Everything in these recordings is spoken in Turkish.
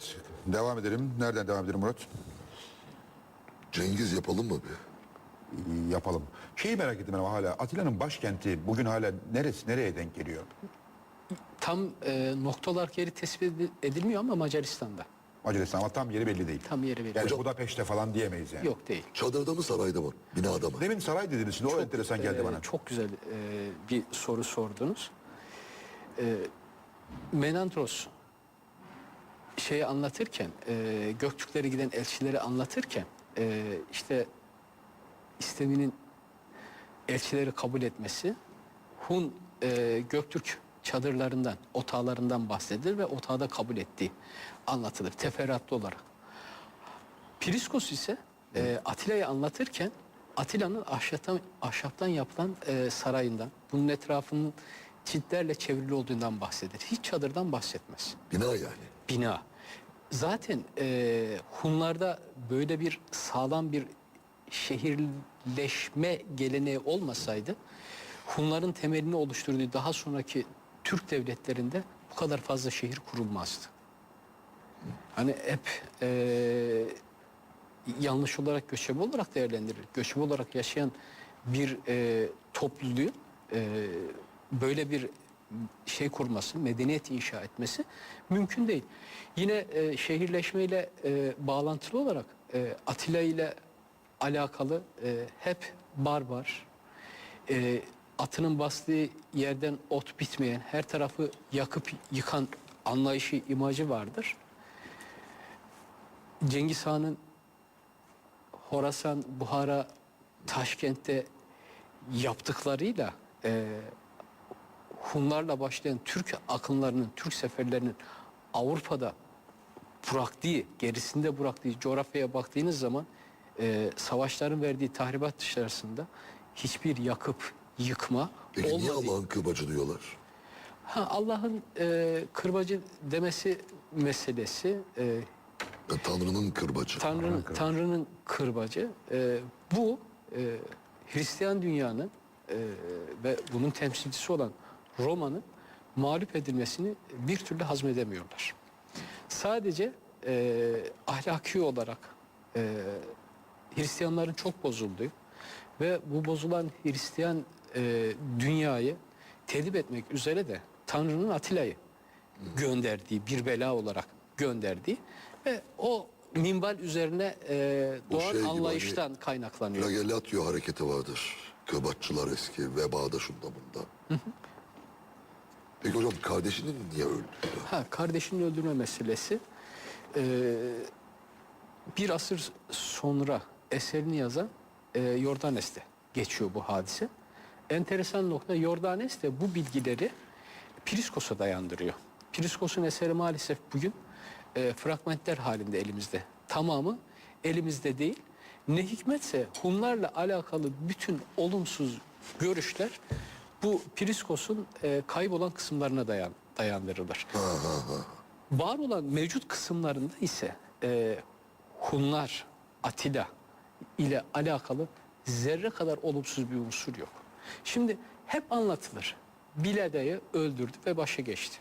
Evet, devam edelim. Nereden devam edelim Murat? Cengiz yapalım mı bir? Yapalım. Şeyi merak ettim ama hala. Atilla'nın başkenti bugün hala neresi, nereye denk geliyor? Tam e, noktalar yeri tespit edi- edilmiyor ama Macaristan'da. Macaristan ama tam yeri belli değil. Tam yeri belli. Yani Budapeşte falan diyemeyiz yani. Yok değil. Çadırda mı sarayda mı? Binada mı? Demin saray dediniz şimdi o enteresan geldi e, bana. Çok güzel e, bir soru sordunuz. E, Menandros şeyi anlatırken, e, Göktürklere giden elçileri anlatırken e, işte isteminin elçileri kabul etmesi Hun e, Göktürk çadırlarından, otağlarından bahsedilir ve otağı da kabul ettiği anlatılır teferruatlı olarak. Priskos ise e, Atilla'yı anlatırken Atilla'nın ahşaptan, ahşaptan yapılan e, sarayından, bunun etrafının çitlerle çevrili olduğundan bahseder. Hiç çadırdan bahsetmez. Bina yani. Bina. Zaten e, Hunlarda böyle bir sağlam bir şehirleşme geleneği olmasaydı Hunların temelini oluşturduğu daha sonraki Türk devletlerinde bu kadar fazla şehir kurulmazdı. Hani hep e, yanlış olarak göçebe olarak değerlendirilir. Göçebe olarak yaşayan bir e, topluluğun e, böyle bir şey kurması, medeniyet inşa etmesi mümkün değil. Yine e, şehirleşmeyle e, bağlantılı olarak e, Atilla ile alakalı e, hep barbar, e, atının bastığı yerden ot bitmeyen, her tarafı yakıp yıkan anlayışı, imajı vardır. Cengiz Han'ın Horasan, Buhara, Taşkent'te yaptıklarıyla e, Hunlarla başlayan Türk akınlarının, Türk seferlerinin Avrupa'da bıraktığı, gerisinde bıraktığı coğrafyaya baktığınız zaman e, savaşların verdiği tahribat dışarısında hiçbir yakıp yıkma Peki niye olmadı. Allah'ın kırbacı diyorlar? Ha, Allah'ın e, kırbacı demesi meselesi e, Yani Tanrı'nın kırbacı. Tanrı'nın Tanrı'nın kırbacı. E, bu e, Hristiyan dünyanın e, ve bunun temsilcisi olan Roma'nın mağlup edilmesini bir türlü hazmedemiyorlar. Sadece e, ahlaki olarak e, Hristiyanların çok bozulduğu ve bu bozulan Hristiyan e, dünyayı tedip etmek üzere de Tanrı'nın Atilla'yı gönderdiği bir bela olarak gönderdiği ve o minval üzerine e, doğan şey gibi anlayıştan kaynaklanıyor. Flagellatio hareketi vardır. Kırbaççılar eski, vebada şunda bunda. Peki hocam kardeşinin niye öldü? Ha, kardeşini öldürme meselesi e, bir asır sonra eserini yazan e, Yordanes'te geçiyor bu hadise. Enteresan nokta Yordanes de bu bilgileri Priskos'a dayandırıyor. Priskos'un eseri maalesef bugün e, fragmentler halinde elimizde. Tamamı elimizde değil. Ne hikmetse Hunlarla alakalı bütün olumsuz görüşler bu Priskos'un e, kaybolan kısımlarına dayan, dayandırılır. Var olan mevcut kısımlarında ise e, Hunlar, Atilla ile alakalı zerre kadar olumsuz bir unsur yok. Şimdi hep anlatılır. Bilada'yı öldürdü ve başa geçti.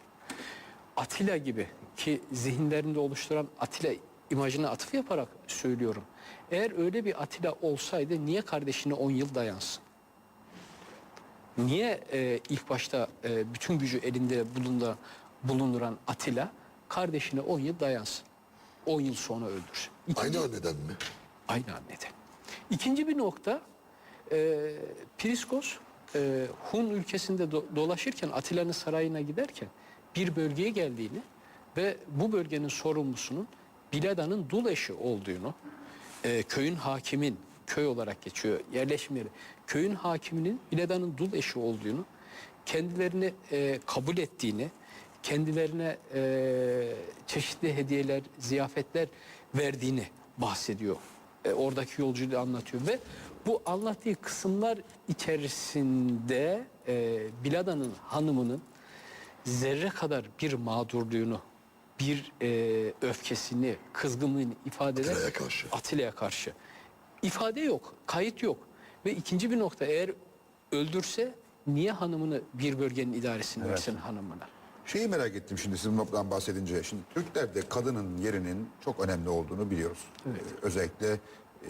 Atilla gibi ki zihinlerinde oluşturan Atilla imajına atıf yaparak söylüyorum. Eğer öyle bir Atilla olsaydı niye kardeşine 10 yıl dayansın? Niye e, ilk başta e, bütün gücü elinde bulunda, bulunduran Atilla kardeşine 10 yıl dayansın? 10 yıl sonra öldürsün. İkinci- Aynı anneden mi? Aynı anneden. İkinci bir nokta e, Priskos e, Hun ülkesinde do- dolaşırken Atilla'nın sarayına giderken bir bölgeye geldiğini ve bu bölgenin sorumlusunun Bilada'nın dul eşi olduğunu e, köyün hakimin köy olarak geçiyor yerleşim yeri köyün hakiminin Bilada'nın dul eşi olduğunu kendilerini e, kabul ettiğini kendilerine e, çeşitli hediyeler, ziyafetler verdiğini bahsediyor. E, oradaki yolculuğu anlatıyor ve bu anlattığı kısımlar içerisinde e, Bilada'nın hanımının zerre kadar bir mağdurluğunu, bir e, öfkesini, kızgınlığını ifade eder. Atilla'ya karşı. Atilla'ya karşı. İfade yok, kayıt yok. Ve ikinci bir nokta eğer öldürse niye hanımını bir bölgenin idaresini versin hanımına? Şeyi merak ettim şimdi siz bundan bahsedince. Şimdi Türklerde kadının yerinin çok önemli olduğunu biliyoruz. Ee, özellikle e,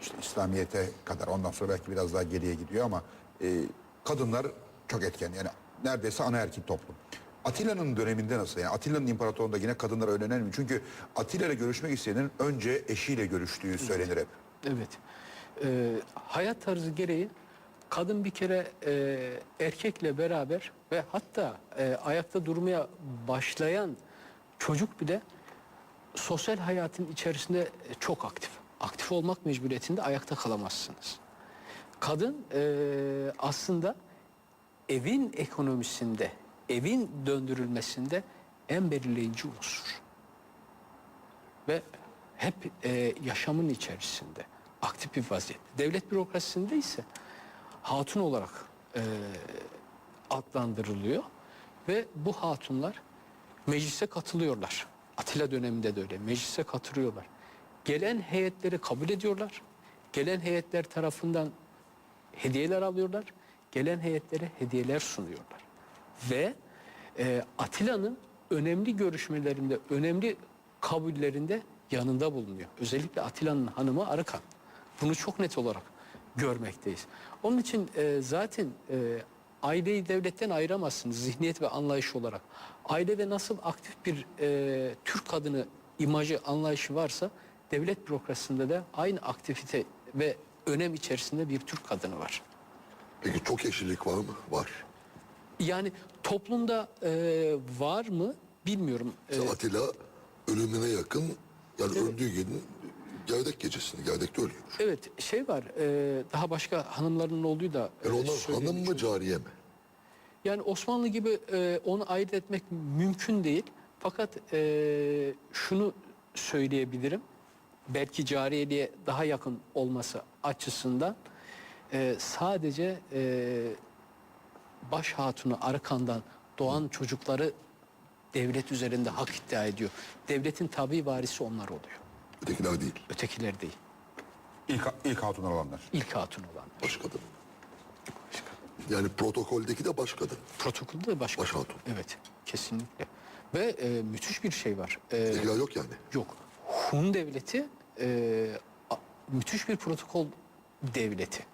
işte İslamiyet'e kadar ondan sonra belki biraz daha geriye gidiyor ama e, kadınlar çok etken. Yani neredeyse anaerkil toplum. Atilla'nın döneminde nasıl? Yani Atilla'nın imparatorluğunda yine kadınlar önemli mi? Çünkü Atilla ile görüşmek isteyenin önce eşiyle görüştüğü söylenir hep. Evet. Ee, hayat tarzı gereği kadın bir kere e, erkekle beraber ve hatta e, ayakta durmaya başlayan çocuk bile sosyal hayatın içerisinde çok aktif. Aktif olmak mecburiyetinde ayakta kalamazsınız. Kadın e, aslında evin ekonomisinde, evin döndürülmesinde en belirleyici unsur ve hep e, yaşamın içerisinde aktif bir vaziyette. Devlet bürokrasisinde ise hatun olarak e, adlandırılıyor ve bu hatunlar meclise katılıyorlar. Atilla döneminde de öyle. Meclise katılıyorlar. Gelen heyetleri kabul ediyorlar. Gelen heyetler tarafından hediyeler alıyorlar. Gelen heyetlere hediyeler sunuyorlar. Ve e, Atilla'nın önemli görüşmelerinde, önemli kabullerinde yanında bulunuyor. Özellikle Atilla'nın hanımı Arıkan. Bunu çok net olarak görmekteyiz. Onun için e, zaten e, aileyi devletten ayıramazsınız zihniyet ve anlayış olarak. Ailede nasıl aktif bir e, Türk kadını imajı, anlayışı varsa devlet bürokrasisinde de aynı aktivite ve önem içerisinde bir Türk kadını var. Peki çok eşlilik var mı? Var. Yani toplumda e, var mı bilmiyorum. Mesela Atilla ölümüne yakın yani öldüğü gün gerdek gecesini gerdekte ölüyor. evet şey var e, daha başka hanımların olduğu da e, Yani onlar hanım mı cariye mi? Yani Osmanlı gibi e, onu ayırt etmek mümkün değil. Fakat e, şunu söyleyebilirim. Belki cariyeliğe daha yakın olması açısından e, sadece e, baş hatunu Arıkan'dan doğan çocukları devlet üzerinde hak iddia ediyor. Devletin tabi varisi onlar oluyor. Ötekiler değil. Ötekiler değil. İlk, ilk hatunlar olanlar. İlk hatun olan. Baş kadın. Yani protokoldeki de baş kadın. Protokolde de başka. Baş hatun. Evet, kesinlikle. Ve e, müthiş bir şey var. E, Ötekiler yok yani. Yok. Hun devleti e, a- müthiş bir protokol devleti.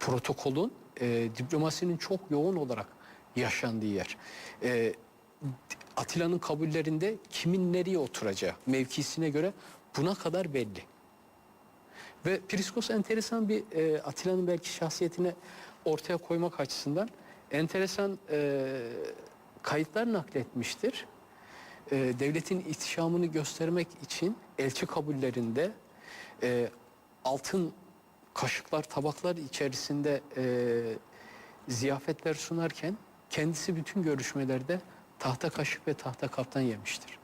Protokolün e, diplomasinin çok yoğun olarak yaşandığı yer. E, Atilla'nın kabullerinde kimin nereye oturacağı mevkisine göre buna kadar belli. Ve Priskos enteresan bir e, Atilla'nın belki şahsiyetini ortaya koymak açısından enteresan e, kayıtlar nakletmiştir. E, devletin ihtişamını göstermek için elçi kabullerinde e, altın kaşıklar, tabaklar içerisinde e, ziyafetler sunarken kendisi bütün görüşmelerde tahta kaşık ve tahta kaptan yemiştir.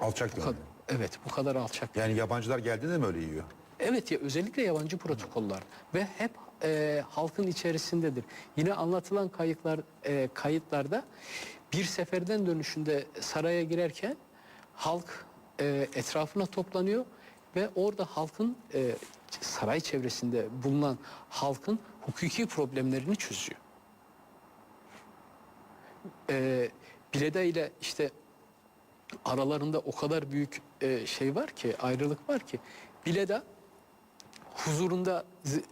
Alçak Bu kadar, evet bu kadar alçak. Yani yabancılar geldiğinde mi öyle yiyor? Evet ya özellikle yabancı protokoller ve hep e, halkın içerisindedir. Yine anlatılan kayıtlar e, kayıtlarda bir seferden dönüşünde saraya girerken halk e, etrafına toplanıyor ve orada halkın e, saray çevresinde bulunan halkın hukuki problemlerini çözüyor. E, Bileda ile işte aralarında o kadar büyük e, şey var ki ayrılık var ki Bileda huzurunda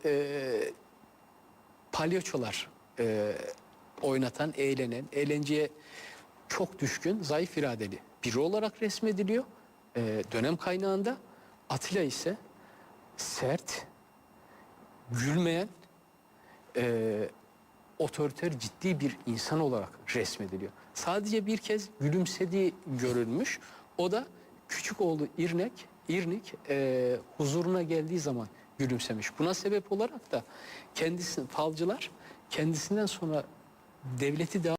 e, palyaçolar e, oynatan, eğlenen, eğlenceye çok düşkün, zayıf iradeli biri olarak resmediliyor. E, dönem kaynağında Atilla ise sert, gülmeyen, e, otoriter ciddi bir insan olarak resmediliyor. Sadece bir kez gülümsediği görülmüş. O da küçük oğlu İrnek, İrnik e, huzuruna geldiği zaman gülümsemiş. Buna sebep olarak da kendisi falcılar kendisinden sonra devleti devam